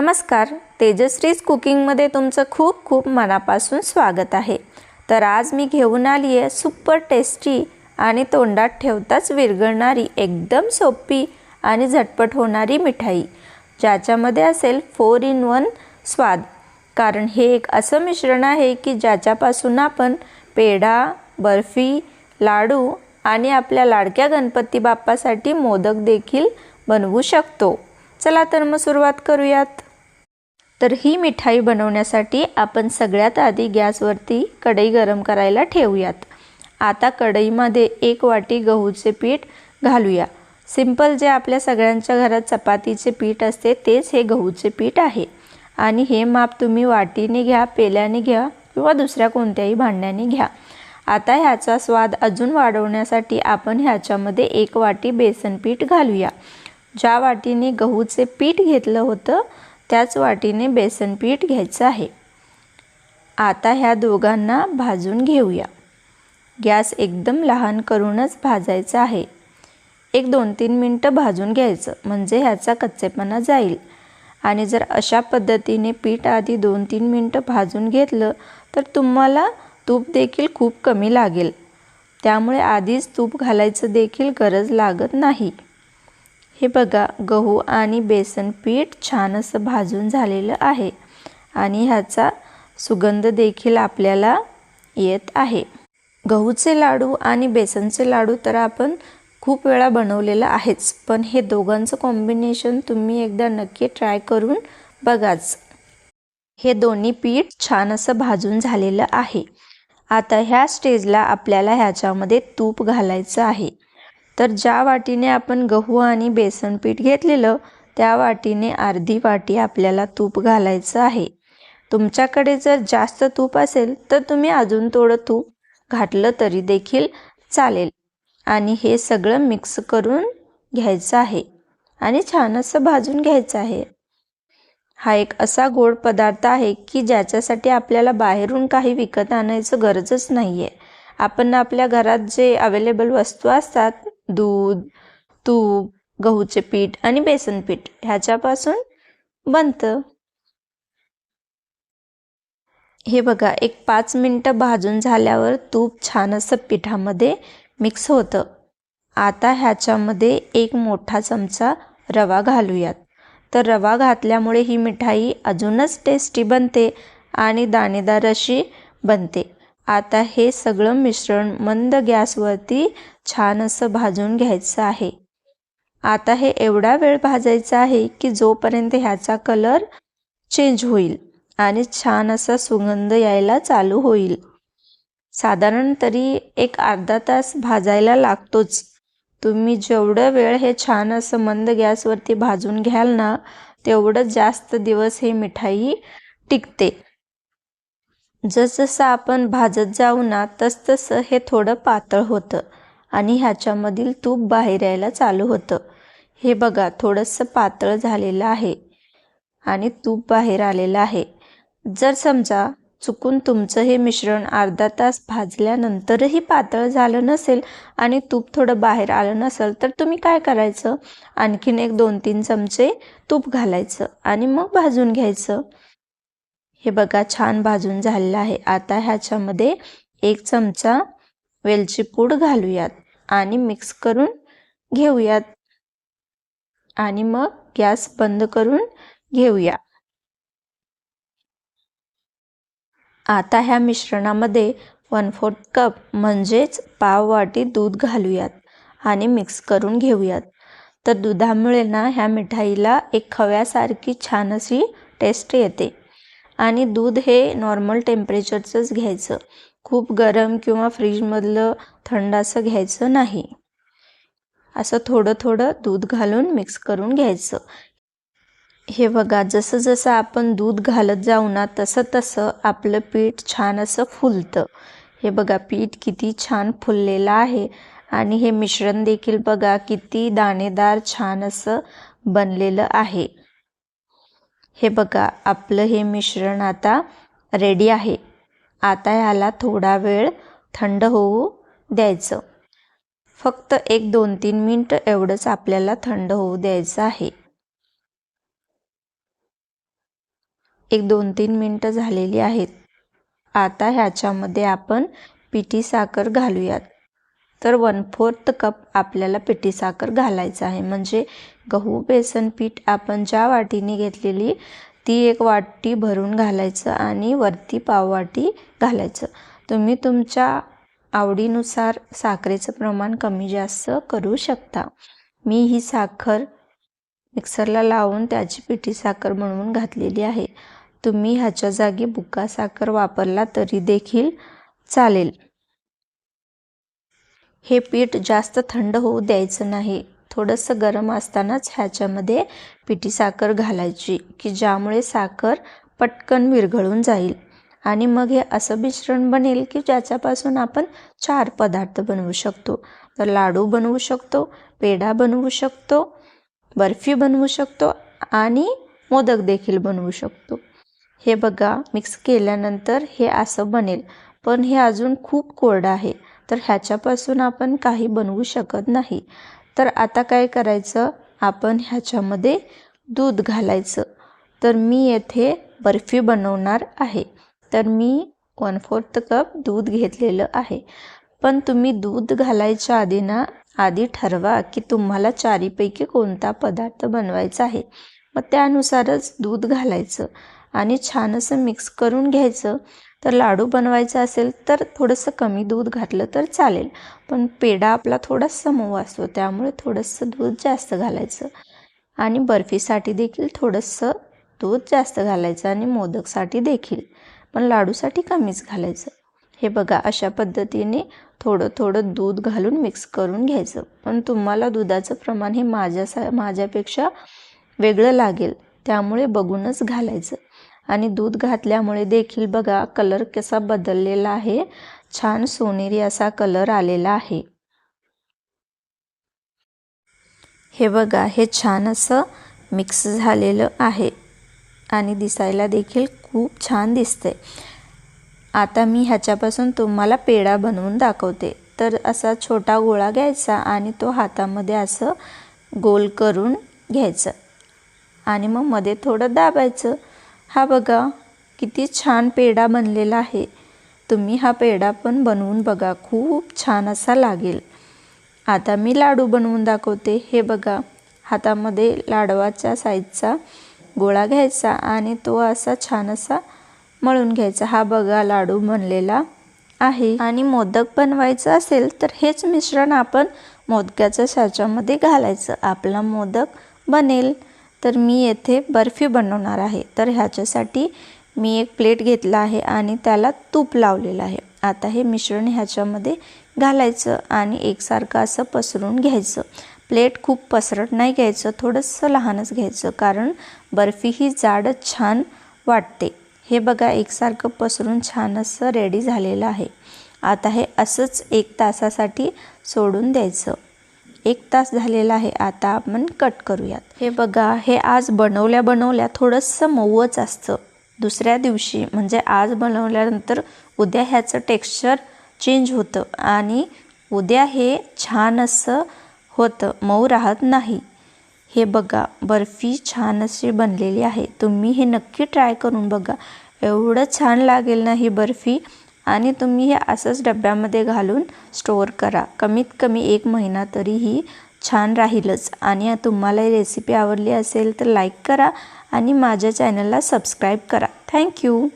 नमस्कार तेजश्रीज कुकिंगमध्ये तुमचं खूप खूप मनापासून स्वागत आहे. तर आज मी घेऊन आली आहे सुपर टेस्टी आणि तोंडात ठेवताच विरघळणारी एकदम सोपी आणि झटपट होणारी मिठाई. ज्याच्यामध्ये असेल फोर इन वन स्वाद. कारण हे एक असं मिश्रण आहे की ज्याच्यापासून आपण पेढा बर्फी लाडू आणि आपल्या लाडक्या गणपती बाप्पासाठी मोदक देखील बनवू शकतो. चला तर मग सुरुवात करूयात. तर ही मिठाई बनवण्यासाठी आपण सगळ्यात आधी गॅसवरती कढई गरम करायला ठेवूयात. आता कढईमध्ये एक वाटी गहूचे पीठ घालूया. सिंपल जे आपल्या सगळ्यांच्या घरात चपातीचे पीठ असते तेच हे गहूचे पीठ आहे. आणि हे माप तुम्ही वाटीने घ्या पेल्याने घ्या किंवा दुसऱ्या कोणत्याही भांड्याने घ्या. आता ह्याचा स्वाद अजून वाढवण्यासाठी आपण ह्याच्यामध्ये एक वाटी बेसन पीठ घालूया. ज्या वाटीने गहूचे पीठ घेतलं होतं त्याच वाटीने बेसन पीठ घ्यायचं आहे. आता ह्या दोघांना भाजून घेऊया. गॅस एकदम लहान करूनच भाजायचं आहे. एक दोन तीन मिनटं भाजून घ्यायचं म्हणजे ह्याचा कच्चेपणा जाईल. आणि जर अशा पद्धतीने पीठ आधी दोन तीन मिनटं भाजून घेतलं तर तुम्हाला तूप देखील खूप कमी लागेल. त्यामुळे आधीच तूप घालायचं देखील गरज लागत नाही. हे बघा गहू आणि बेसन पीठ छान असं भाजून झालेलं आहे आणि ह्याचा सुगंध देखील आपल्याला येत आहे. गहूचे लाडू आणि बेसनचे लाडू तर आपण खूप वेळा बनवलेलं आहेच पण हे दोघांचं कॉम्बिनेशन तुम्ही एकदा नक्की ट्राय करून बघाच. हे दोन्ही पीठ छान असं भाजून झालेलं आहे. आता ह्या स्टेजला आपल्याला ह्याच्यामध्ये तूप घालायचं आहे. तर ज्या वाटीने आपण गहू आणि बेसन पीठ घेतलेलं त्या वाटीने अर्धी वाटी आपल्याला तूप घालायचं आहे. तुमच्याकडे जर जास्त तूप असेल तर तुम्ही अजून थोडं तूप घातलं तरी देखील चालेल. आणि हे सगळं मिक्स करून घ्यायचं आहे. आणि छान असं भाजून घ्यायचं आहे. हा एक असा गोड पदार्थ आहे की ज्याच्यासाठी आपल्याला बाहेरून काही विकत आणायचं गरजच नाही आहे आपण आपल्या घरात जे अवेलेबल वस्तू असतात दूध तूप गहूचे पीठ आणि बेसन पीठ ह्याच्यापासून बनतं. हे बघा एक पाच मिनटं भाजून झाल्यावर तूप छान असं पिठामध्ये मिक्स होतं. आता ह्याच्यामध्ये एक मोठा चमचा रवा घालूयात. तर रवा घातल्यामुळे ही मिठाई अजूनच टेस्टी बनते आणि दाणेदार अशी बनते. आता हे सगळं मिश्रण मंद गॅसवरती छान असं भाजून घ्यायचं आहे. आता हे एवढा वेळ भाजायचं आहे की जोपर्यंत ह्याचा कलर चेंज होईल आणि छान असा सुगंध यायला चालू होईल. साधारण तरी एक अर्धा तास भाजायला लागतोच. तुम्ही जेवढं वेळ हे छान असं मंद गॅसवरती भाजून घ्याल ना तेवढं जास्त दिवस हे मिठाई टिकते. जसजसं आपण भाजत जाऊ ना तसतसं हे थोडं पातळ होतं आणि ह्याच्यामधील तूप बाहेर यायला चालू होतं. हे बघा थोडंसं पातळ झालेलं आहे आणि तूप बाहेर आलेलं आहे. जर समजा चुकून तुमचं हे मिश्रण अर्धा तास भाजल्यानंतरही पातळ झालं नसेल आणि तूप थोडं बाहेर आलं नसेल तर तुम्ही काय करायचं? आणखीन एक दोन तीन चमचे तूप घालायचं आणि मग भाजून घ्यायचं. हे बघा छान भाजून झालेलं आहे. आता ह्याच्यामध्ये एक चमचा वेलची पूड घालूयात आणि मिक्स करून घेऊयात. आणि मग गॅस बंद करून घेऊया. आता ह्या मिश्रणामध्ये वन फोर्थ कप म्हणजेच पाव वाटी दूध घालूयात आणि मिक्स करून घेऊयात. तर दुधामुळे ना ह्या मिठाईला एक खव्यासारखी छान अशी टेस्ट येते. आणि दूध हे नॉर्मल टेम्परेचरचंच घ्यायचं. खूप गरम किंवा फ्रीजमधलं थंड असं घ्यायचं नाही. असं थोडं थोडं दूध घालून मिक्स करून घ्यायचं. हे बघा जसं जसं आपण दूध घालत जाऊ ना तसं तसं आपलं पीठ छान असं फुलतं. हे बघा पीठ किती छान फुललेलं आहे. आणि हे मिश्रण देखील बघा किती दाणेदार छान असं बनलेलं आहे. हे बघा आपलं हे मिश्रण आता रेडी आहे. आता ह्याला थोडा वेळ थंड होऊ द्यायचं. फक्त एक दोन तीन मिनटं एवढंच आपल्याला थंड होऊ द्यायचं आहे. एक दोन तीन मिनटं झालेली आहेत. आता ह्याच्यामध्ये आपण पिठी साखर घालूयात. तर वन फोर्थ कप आपल्याला पिठी साखर घालायचं आहे. म्हणजे गहू बेसन पीठ आपण ज्या वाटीने घेतलेली ती एक वाटी भरून घालायचं आणि वरती पाववाटी घालायचं. तुम्ही तुमच्या आवडीनुसार साखरेचं प्रमाण कमी जास्त करू शकता. मी ही साखर मिक्सरला लावून त्याची पिठी साखर बनवून घातलेली आहे. तुम्ही ह्याच्या जागी बुक्का साखर वापरला तरी देखील चालेल. हे पीठ जास्त थंड होऊ द्यायचं नाही. थोडंसं गरम असतानाच ह्याच्यामध्ये पिठी साखर घालायची की ज्यामुळे साखर पटकन विरघळून जाईल. आणि मग हे असं मिश्रण बनेल की ज्याच्यापासून आपण चार पदार्थ बनवू शकतो. तर लाडू बनवू शकतो पेढा बनवू शकतो बर्फी बनवू शकतो आणि मोदक देखील बनवू शकतो. हे बघा मिक्स केल्यानंतर हे असं बनेल. पण हे अजून खूप कोरडं आहे तर ह्याच्यापासून आपण काही बनवू शकत नाही. तर आता काय करायचं? आपण ह्याच्यामध्ये दूध घालायचं. तर मी येथे बर्फी बनवणार आहे. तर मी वन फोर्थ कप दूध घेतलेलं आहे. पण तुम्ही दूध घालायच्या आधी ना आधी ठरवा की तुम्हाला चारीपैकी कोणता पदार्थ बनवायचा आहे. मग त्यानुसारच दूध घालायचं आणि छान असं मिक्स करून घ्यायचं. तर लाडू बनवायचा असेल तर थोडंसं कमी दूध घातलं तर चालेल. पण पेढा आपला थोडासा मऊ असतो त्यामुळे थोडंसं दूध जास्त घालायचं. आणि बर्फीसाठी देखील थोडंसं दूध जास्त घालायचं आणि मोदकसाठी देखील. पण लाडूसाठी कमीच घालायचं. हे बघा अशा पद्धतीने थोडं थोडं दूध घालून मिक्स करून घ्यायचं. पण तुम्हाला दुधाचं प्रमाण हे माझ्या माझ्यापेक्षा वेगळं लागेल त्यामुळे बघूनच घालायचं. आणि दूध घातल्यामुळे देखील बघा कलर कसा बदललेला आहे. छान सोनेरी असा कलर आलेला आहे. हे बघा हे छान असं मिक्स झालेलं आहे. आणि दिसायला देखील खूप छान दिसतंय. आता मी ह्याच्यापासून तुम्हाला पेढा बनवून दाखवते. तर असा छोटा गोळा घ्यायचा आणि तो हातामध्ये असं गोल करून घ्यायचं. आणि मग मध्ये थोडं दाबायचं. हा बघा किती छान पेढा बनलेला आहे. तुम्ही हा पेढा पण बनवून बघा खूप छान असा लागेल. आता मी लाडू बनवून दाखवते. हे बघा हातामध्ये लाडवाच्या साईजचा गोळा घ्यायचा आणि तो असा छान असा मळून घ्यायचा. हा बघा लाडू बनलेला आहे. आणि मोदक बनवायचं असेल तर हेच मिश्रण आपण मोदकाच्या साच्यामध्ये घालायचं. आपला मोदक बनेल. तर मी येथे बर्फी बनवणार आहे. तर ह्याच्यासाठी मी एक प्लेट घेतला आहे आणि त्याला तूप लावलेलं आहे. आता हे मिश्रण ह्याच्यामध्ये घालायचं आणि एकसारखं असं पसरून घ्यायचं. प्लेट खूप पसरट नाही घ्यायचं थोडंसं लहानच घ्यायचं कारण बर्फी ही जाडच छान वाटते. हे बघा एकसारखं पसरून छान असं रेडी झालेलं आहे. आता हे असंच एक तासासाठी सोडून द्यायचं. एक तास झालेला आहे आता आपण कट करूयात. हे बघा हे आज बनवल्या बनवल्या थोडंसं मऊच असतं. दुसऱ्या दिवशी म्हणजे आज बनवल्यानंतर उद्या ह्याचं टेक्स्चर चेंज होतं आणि उद्या हे छान असं होतं मऊ राहत नाही. हे बघा बर्फी छान अशी बनलेली आहे. तुम्ही हे नक्की ट्राय करून बघा. एवढं छान लागेल ना ही बर्फी? आणि तुम्ही हे असंच डब्यामध्ये घालून स्टोअर करा. कमीत कमी एक महिना तरीही छान राहीलच. आणि तुम्हाला ही रेसिपी आवडली असेल तर लाईक करा आणि माझ्या चॅनलला सबस्क्राईब करा. थँक्यू